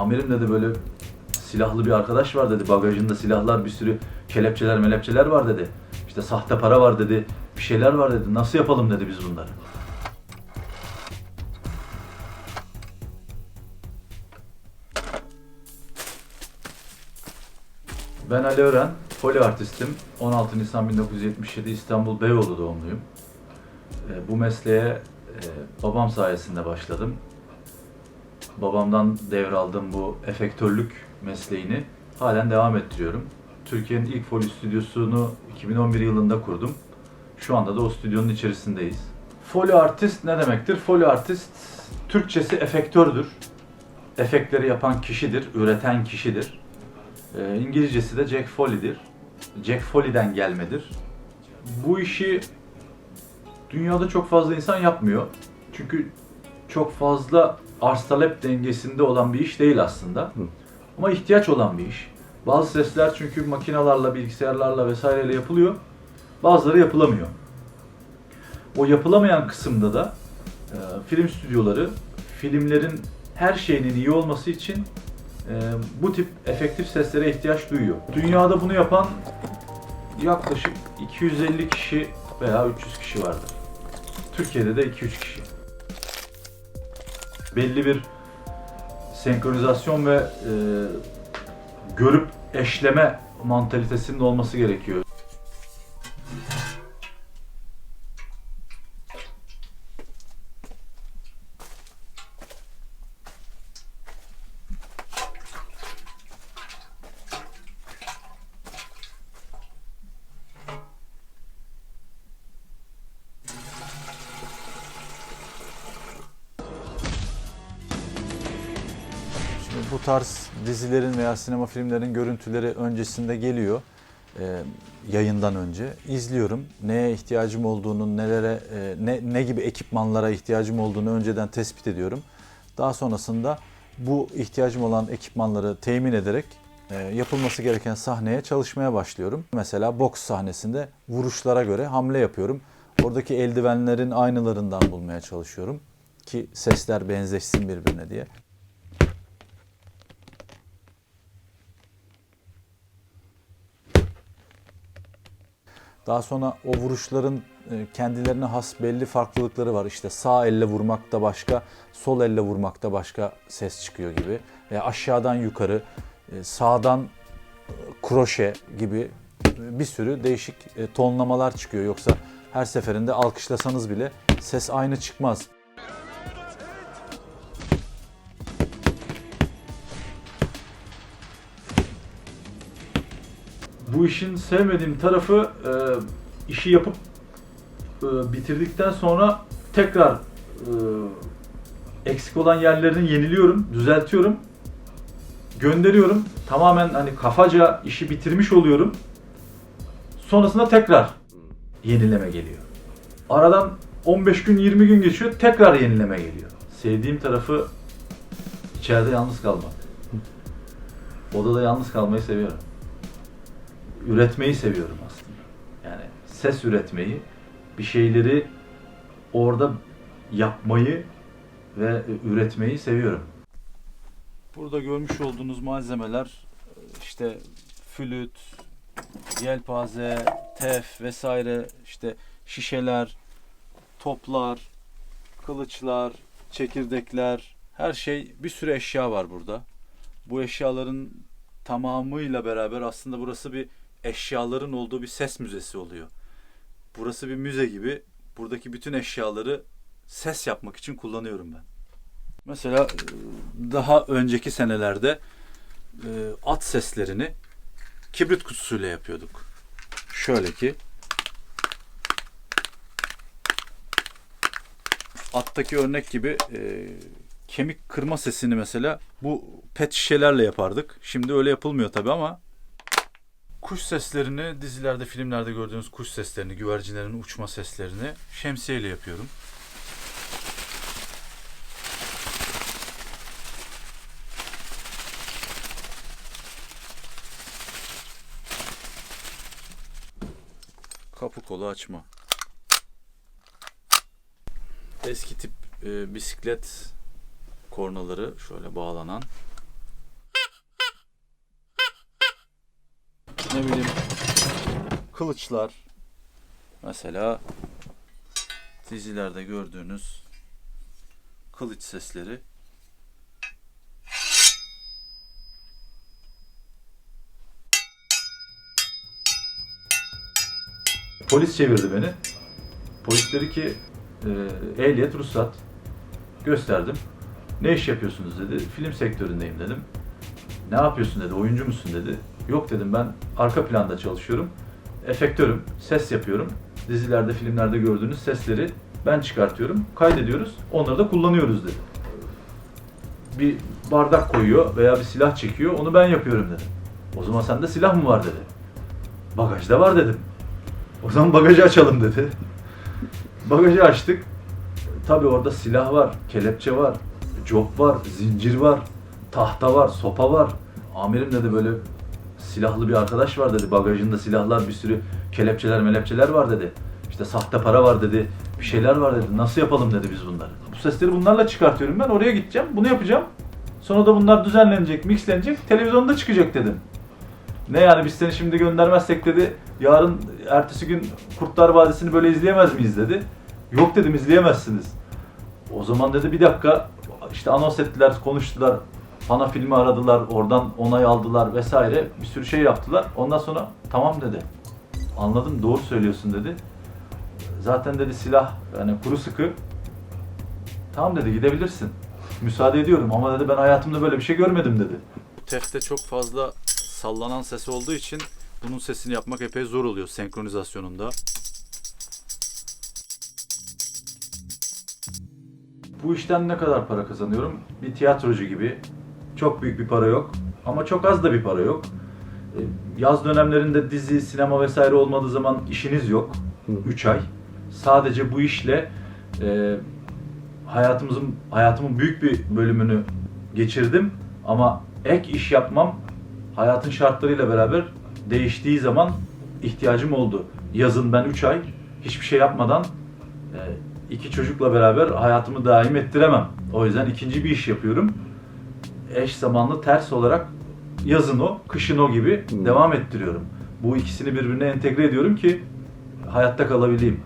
Amirim dedi böyle silahlı bir arkadaş var dedi. Bagajında silahlar bir sürü kelepçeler melepçeler var dedi. İşte sahte para var dedi. Bir şeyler var dedi. Nasıl yapalım dedi biz bunları. Ben Ali Ören, poli artistim. 16 Nisan 1977 İstanbul Beyoğlu doğumluyum. E, bu mesleğe e, babam sayesinde başladım. Babamdan devraldım bu efektörlük mesleğini. Halen devam ettiriyorum. Türkiye'nin ilk foli stüdyosunu 2011 yılında kurdum. Şu anda da o stüdyonun içerisindeyiz. Foli artist ne demektir? Foli artist Türkçesi efektördür. Efektleri yapan kişidir, üreten kişidir. Ee, İngilizcesi de Jack Foley'dir. Jack Foley'den gelmedir. Bu işi dünyada çok fazla insan yapmıyor. Çünkü çok fazla arz talep dengesinde olan bir iş değil aslında. Ama ihtiyaç olan bir iş. Bazı sesler çünkü makinalarla, bilgisayarlarla vesaireyle yapılıyor. Bazıları yapılamıyor. O yapılamayan kısımda da e, film stüdyoları filmlerin her şeyinin iyi olması için e, bu tip efektif seslere ihtiyaç duyuyor. Dünyada bunu yapan yaklaşık 250 kişi veya 300 kişi vardır. Türkiye'de de 2-3 kişi. Belli bir senkronizasyon ve e, görüp eşleme mantalitesinin olması gerekiyor. Bu tarz dizilerin veya sinema filmlerin görüntüleri öncesinde geliyor. Ee, yayından önce izliyorum. Neye ihtiyacım olduğunu, nelere e, ne ne gibi ekipmanlara ihtiyacım olduğunu önceden tespit ediyorum. Daha sonrasında bu ihtiyacım olan ekipmanları temin ederek e, yapılması gereken sahneye çalışmaya başlıyorum. Mesela boks sahnesinde vuruşlara göre hamle yapıyorum. Oradaki eldivenlerin aynılarından bulmaya çalışıyorum ki sesler benzeşsin birbirine diye. Daha sonra o vuruşların e, kendilerine has belli farklılıkları var. İşte sağ elle vurmakta başka, sol elle vurmakta başka ses çıkıyor gibi. Veya aşağıdan yukarı, e, sağdan e, kroşe gibi bir sürü değişik tonlamalar çıkıyor. Yoksa her seferinde alkışlasanız bile ses aynı çıkmaz. Bu işin sevmediğim tarafı e, işi yapıp e, bitirdikten sonra tekrar e, eksik olan yerlerini yeniliyorum, düzeltiyorum, gönderiyorum. Tamamen hani kafaca işi bitirmiş oluyorum. Sonrasında tekrar yenileme geliyor. Aradan 15 gün 20 gün geçiyor tekrar yenileme geliyor. Sevdiğim tarafı içeride yalnız kalmak. Odada yalnız kalmayı seviyorum üretmeyi seviyorum aslında. Yani ses üretmeyi, bir şeyleri orada yapmayı ve üretmeyi seviyorum. Burada görmüş olduğunuz malzemeler işte flüt, yelpaze, tef vesaire işte şişeler, toplar, kılıçlar, çekirdekler her şey bir sürü eşya var burada. Bu eşyaların tamamıyla beraber aslında burası bir eşyaların olduğu bir ses müzesi oluyor. Burası bir müze gibi. Buradaki bütün eşyaları ses yapmak için kullanıyorum ben. Mesela e, daha önceki senelerde e, at seslerini kibrit kutusuyla yapıyorduk. Şöyle ki attaki örnek gibi e, kemik kırma sesini mesela bu pet şişelerle yapardık. Şimdi öyle yapılmıyor tabi ama kuş seslerini dizilerde filmlerde gördüğünüz kuş seslerini güvercinlerin uçma seslerini şemsiyeyle yapıyorum. Kapı kolu açma. Eski tip e, bisiklet kornaları şöyle bağlanan ne bileyim kılıçlar mesela dizilerde gördüğünüz kılıç sesleri Polis çevirdi beni. Polis dedi ki e, ehliyet, ruhsat. Gösterdim. Ne iş yapıyorsunuz dedi. Film sektöründeyim dedim. Ne yapıyorsun dedi. Oyuncu musun dedi. Yok dedim ben arka planda çalışıyorum. Efektörüm. Ses yapıyorum. Dizilerde, filmlerde gördüğünüz sesleri ben çıkartıyorum. Kaydediyoruz. Onları da kullanıyoruz dedi. Bir bardak koyuyor veya bir silah çekiyor. Onu ben yapıyorum dedi. O zaman sende silah mı var dedi. Bagajda var dedim. O zaman bagajı açalım dedi. Bagajı açtık. Tabi orada silah var, kelepçe var, cop var, zincir var, tahta var, sopa var. Amirim dedi böyle silahlı bir arkadaş var dedi. Bagajında silahlar, bir sürü kelepçeler, melepçeler var dedi. İşte sahte para var dedi. Bir şeyler var dedi. Nasıl yapalım dedi biz bunları. Bu sesleri bunlarla çıkartıyorum ben. Oraya gideceğim. Bunu yapacağım. Sonra da bunlar düzenlenecek, mixlenecek. Televizyonda çıkacak dedim. Ne yani biz seni şimdi göndermezsek dedi. Yarın ertesi gün Kurtlar Vadisi'ni böyle izleyemez miyiz dedi. Yok dedim izleyemezsiniz. O zaman dedi bir dakika işte anons ettiler, konuştular. Bana filmi aradılar, oradan onay aldılar vesaire. Bir sürü şey yaptılar. Ondan sonra tamam dedi. Anladım doğru söylüyorsun dedi. Zaten dedi silah yani kuru sıkı. Tamam dedi gidebilirsin. Müsaade ediyorum ama dedi ben hayatımda böyle bir şey görmedim dedi. Tefte çok fazla sallanan ses olduğu için bunun sesini yapmak epey zor oluyor senkronizasyonunda. Bu işten ne kadar para kazanıyorum? Bir tiyatrocu gibi. Çok büyük bir para yok. Ama çok az da bir para yok. E, Yaz dönemlerinde dizi, sinema vesaire olmadığı zaman işiniz yok. 3 ay. Sadece bu işle e, hayatımızın hayatımın büyük bir bölümünü geçirdim. Ama ek iş yapmam hayatın şartlarıyla beraber değiştiği zaman ihtiyacım oldu. Yazın ben 3 ay hiçbir şey yapmadan e, iki çocukla beraber hayatımı daim ettiremem. O yüzden ikinci bir iş yapıyorum. Eş zamanlı ters olarak yazın o, kışın o gibi Hmm. devam ettiriyorum. Bu ikisini birbirine entegre ediyorum ki hayatta kalabileyim.